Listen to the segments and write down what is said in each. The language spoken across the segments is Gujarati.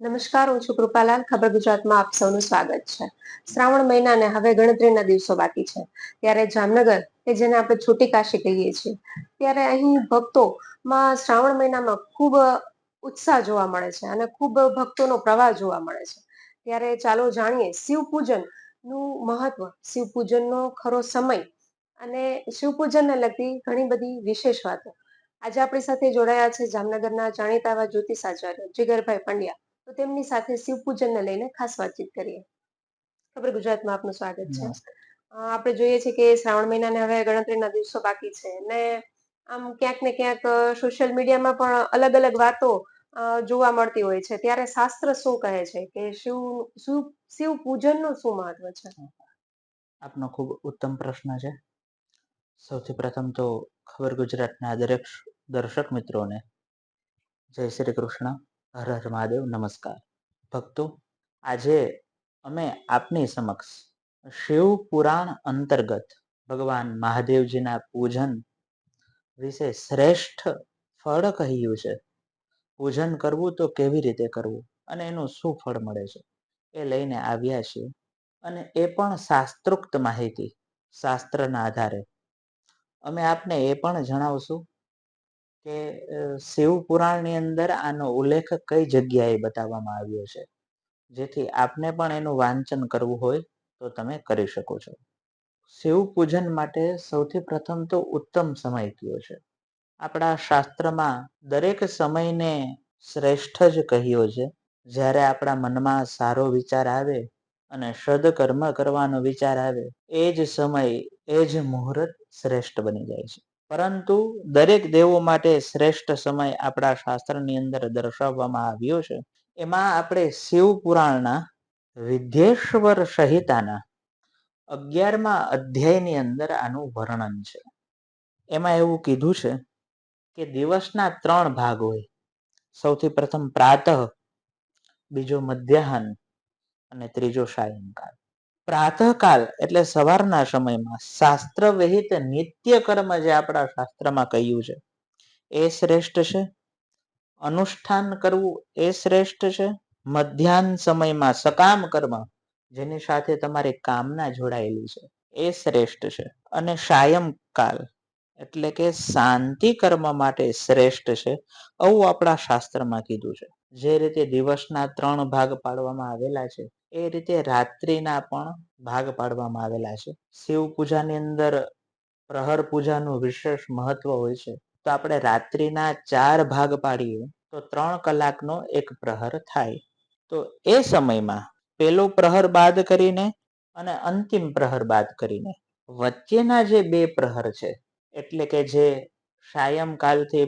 નમસ્કાર, હું છું કૃપાલાલ. ખબર ગુજરાતમાં આપ સૌનું સ્વાગત છે. શ્રાવણ મહિનાને હવે ગણતરીના દિવસો બાકી છે. ત્યારે જામનગર, કે જેને આપણે છોટી કાશી કહીએ છીએ, ત્યારે અહીં ભક્તોમાં શ્રાવણ મહિનામાં ખૂબ ઉત્સાહ જોવા મળે છે અને ખૂબ ભક્તોનો પ્રવાહ જોવા મળે છે. ત્યારે ચાલો જાણીએ શિવ પૂજનનું મહત્વ શિવ પૂજનનો ખરો સમય અને શિવ પૂજનને લગતી ઘણી બધી વિશેષ વાતો. આજે આપણી સાથે જોડાયા છે જામનગરના જાણીતા એવા જ્યોતિષાચાર્ય જીગરભાઈ પંડ્યા. તો તેમની સાથે શિવ પૂજનને લઈને ખાસ વાતચીત કરીએ. ખબર ગુજરાતમાં આપનું સ્વાગત છે. આપણે જોઈએ છીએ કે શ્રાવણ મહિનાને હવે ગણતરીના દિવસો બાકી છે ને આમ ક્યાંક ને ક્યાંક સોશિયલ મીડિયામાં પણ અલગ અલગ વાતો જોવા મળતી હોય છે. ત્યારે શાસ્ત્ર શું કહે છે કે શિવ શિવ શિવ પૂજનનું શું મહત્વ છે? આપનો ખૂબ ઉત્તમ પ્રશ્ન છે. સૌથી પ્રથમ તો ખબર ગુજરાતના દરેક દર્શક મિત્રોને જય શ્રી કૃષ્ણ. હર હર મહાદેવ, નમસ્કાર. ભક્તો, આજે અમે આપની સમક્ષ શિવ પુરાણ અંતર્ગત ભગવાન મહાદેવજીના પૂજન વિશે શ્રેષ્ઠ ફળ કહ્યું છે. પૂજન કરવું તો કેવી રીતે કરવું અને એનું શું ફળ મળે છે એ લઈને આવ્યા છીએ અને એ પણ શાસ્ત્રોક્ત માહિતી, શાસ્ત્રના આધારે. અમે આપને એ પણ જણાવશું કે શિવ પુરાણની અંદર આનો ઉલ્લેખ કઈ જગ્યાએ બતાવવામાં આવ્યો છે? જેથી આપને પણ એનું વાંચન કરવું હોય તો તમે કરી શકો છો. શિવ પૂજન માટે સૌથી પ્રથમ તો ઉત્તમ સમય કયો છે? આપણા શાસ્ત્રમાં દરેક સમયને શ્રેષ્ઠ જ કહ્યો છે. જ્યારે આપણા મનમાં સારો વિચાર આવે અને સદકર્મ કરવાનો વિચાર આવે, એ જ સમય, એ જ મુહૂર્ત શ્રેષ્ઠ બની જાય છે. પરંતુ દરેક દેવો માટે શ્રેષ્ઠ સમય આપણા શાસ્ત્રની અંદર દર્શાવવામાં આવ્યો છે. એમાં આપણે શિવ પુરાણના વિદ્યેશ્વર સહિતાના અગિયારમા અધ્યાયની અંદર આનું વર્ણન છે. એમાં એવું કીધું છે કે દિવસના ત્રણ ભાગ હોય. સૌથી પ્રથમ પ્રાતઃ, બીજો મધ્યાહન અને ત્રીજો સાયંકાળ. પ્રાતઃકાલ, એટલે સવારના સમયમાં શાસ્ત્ર વિહિત નિત્ય કર્મ જે આપણા શાસ્ત્રમાં કહ્યું છે, એ શ્રેષ્ઠ છે? અનુષ્ઠાન કરવું એ શ્રેષ્ઠ છે? મધ્યાહન સમયમાં સકામ કર્મ, જેની સાથે તમારી કામના જોડાયેલી છે, એ શ્રેષ્ઠ છે? અને સાયંકાલ, એટલે કે શાંતિ કર્મ માટે શ્રેષ્ઠ છે, આવું આપણા શાસ્ત્રમાં કીધું છે. જે રીતે દિવસના ત્રણ ભાગ પાડવામાં આવેલા છે એ રીતે રાત્રિના પણ ભાગ પાડવામાં આવેલા છે. શિવ પૂજાની અંદર પ્રહર પૂજાનું વિશેષ મહત્વ હોય છે. તો આપણે રાત્રિના ચાર ભાગ પાડીએ તો ત્રણ કલાકનો એક પ્રહર થાય. તો એ સમયમાં પેલો પ્રહર બાદ કરીને અને અંતિમ પ્રહર બાદ કરીને વચ્ચેના જે બે પ્રહર છે, એટલે કે જે સાયંકાલથી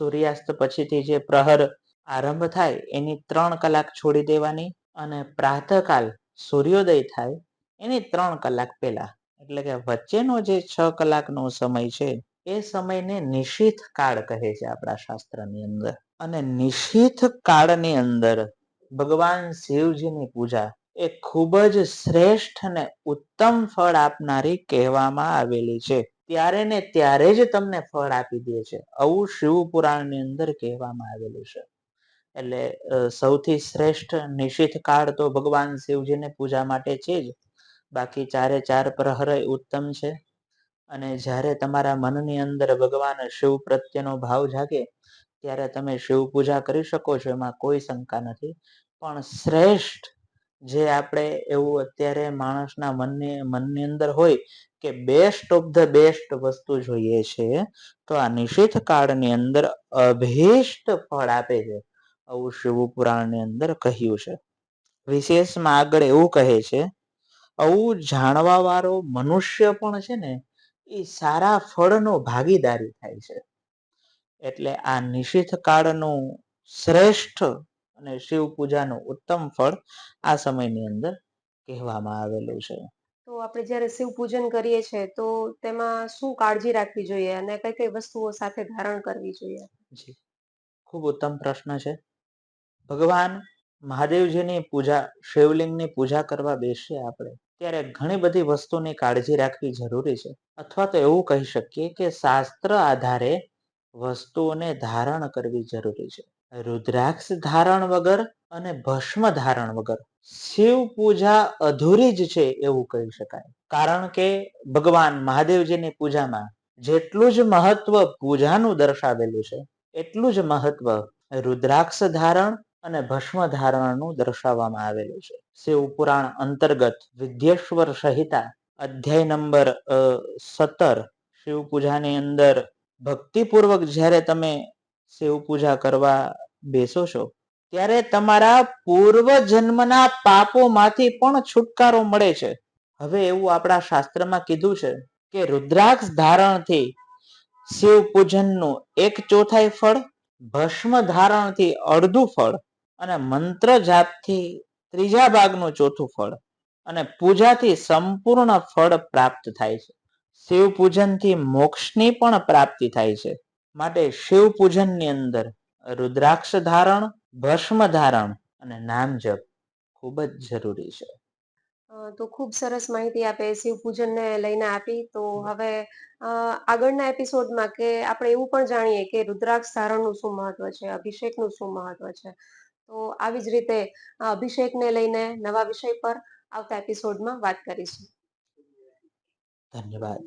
સૂર્યાસ્ત પછીથી જે પ્રહર આરંભ થાય, એની ત્રણ કલાક છોડી દેવાની અને પ્રાતઃકાલ સૂર્યોદય થાય, એની ત્રણ કલાક પહેલા. એટલે કે વચ્ચેનો જે છ કલાકનો સમય છે, એ સમયને નિશીથ કાળ કહે છે આપણા શાસ્ત્રની અંદર. અને નિશીથ કાળની અંદર ભગવાન શિવજીની પૂજા એ ખૂબ જ શ્રેષ્ઠ અને ઉત્તમ ફળ આપનારી કહેવામાં આવેલી છે. ત્યારે ને ત્યારે જ તમને ફળ આપી દે છે. આવું શિવ પુરાણની અંદર કહેવામાં આવેલું છે. એટલે સૌથી શ્રેષ્ઠ નિશિત કાળ તો ભગવાન શિવજીને પૂજા માટે છે જ. બાકી ચારે ચાર પ્રહર ઉત્તમ છે. અને જ્યારે તમારા મનની અંદર ભગવાન શિવ પ્રત્યેનો ભાવ જાગે, ત્યારે તમે શિવ પૂજા કરી શકો છો, એમાં કોઈ શંકા નથી. પણ શ્રેષ્ઠ જે આપણે એવું અત્યારે માણસના મનની મનની અંદર હોય કે બેસ્ટ ઓફ ધ બેસ્ટ વસ્તુ જોઈએ છે, તો આ નિશ્ચિત કાળની અંદર અભિષ્ટ ફળ આપે છે. આવું શિવ પુરાણની અંદર કહ્યું છે. વિશેષમાં આગળ એવું કહે છે આવું જાણવા વાળો મનુષ્ય પણ છે ને એ સારા ફળનો ભાગીદારી થાય છે. એટલે આ નિશિત કાળનું શ્રેષ્ઠ અને શિવ પૂજાનું ઉત્તમ ફળ આ સમયની અંદર કહેવામાં આવેલું છે. તો આપણે જ્યારે શિવ પૂજન કરીએ છીએ તો તેમાં શું કાળજી રાખવી જોઈએ અને કઈ કઈ વસ્તુઓ સાથે ધારણ કરવી જોઈએ? જી. ખૂબ ઉત્તમ પ્રશ્ન છે. ભગવાન મહાદેવજીની પૂજા, શિવલિંગની પૂજા કરવા બેસીએ આપણે, ત્યારે ઘણી બધી વસ્તુની કાળજી રાખવી જરૂરી છે. અથવા તો એવું કહી શકીએ કે શાસ્ત્ર આધારે વસ્તુઓને ધારણ કરવી જરૂરી છે. રુદ્રાક્ષ ધારણ વગર અને ભસ્મ ધારણ વગર શિવ પૂજા અધૂરી જ છે એવું કહી શકાય. કારણ કે ભગવાન મહાદેવજીની પૂજામાં જેટલું જ મહત્વ પૂજાનું દર્શાવેલું છે, એટલું જ મહત્વ રુદ્રાક્ષ ધારણ અને ભસ્મ ધારણનું દર્શાવવામાં આવેલું છે. શિવ પુરાણ અંતર્ગત વિદ્યેશ્વર સહિતા અધ્યાય નંબર સત્તર શિવ પૂજાની અંદર ભક્તિપૂર્વક જ્યારે તમે શિવ પૂજા કરવા બેસો છો, ત્યારે તમારા પૂર્વ જન્મના પાપોમાંથી પણ છુટકારો મળે છે. હવે એવું આપણા શાસ્ત્રમાં કીધું છે કે રુદ્રાક્ષ ધારણથી શિવ પૂજનનું એક ચોથાઈ ફળ ભસ્મ ધારણથી અડધું ફળ અને મંત્ર જાપથી ત્રીજા ભાગનું ચોથું ફળ અને પૂજાથી સંપૂર્ણ ફળ પ્રાપ્ત થાય છે. શિવ પૂજનથી મોક્ષની પણ પ્રાપ્તિ થાય છે. માટે શિવ પૂજનની અંદર રુદ્રાક્ષ ધારણ ભસ્મ ધારણ અને નામ જપ ખૂબ જ જરૂરી છે. તો ખૂબ સરસ માહિતી આપે શિવ પૂજનને લઈને આપી. તો હવે આગળના એપિસોડમાં કે આપણે એવું પણ જાણીએ કે રુદ્રાક્ષ ધારણનું શું મહત્વ છે અભિષેકનું શું મહત્વ છે. તો આવી જ રીતે અભિષેકને લઈને નવા વિષય પર આવતા એપિસોડમાં વાત કરીશું. ધન્યવાદ.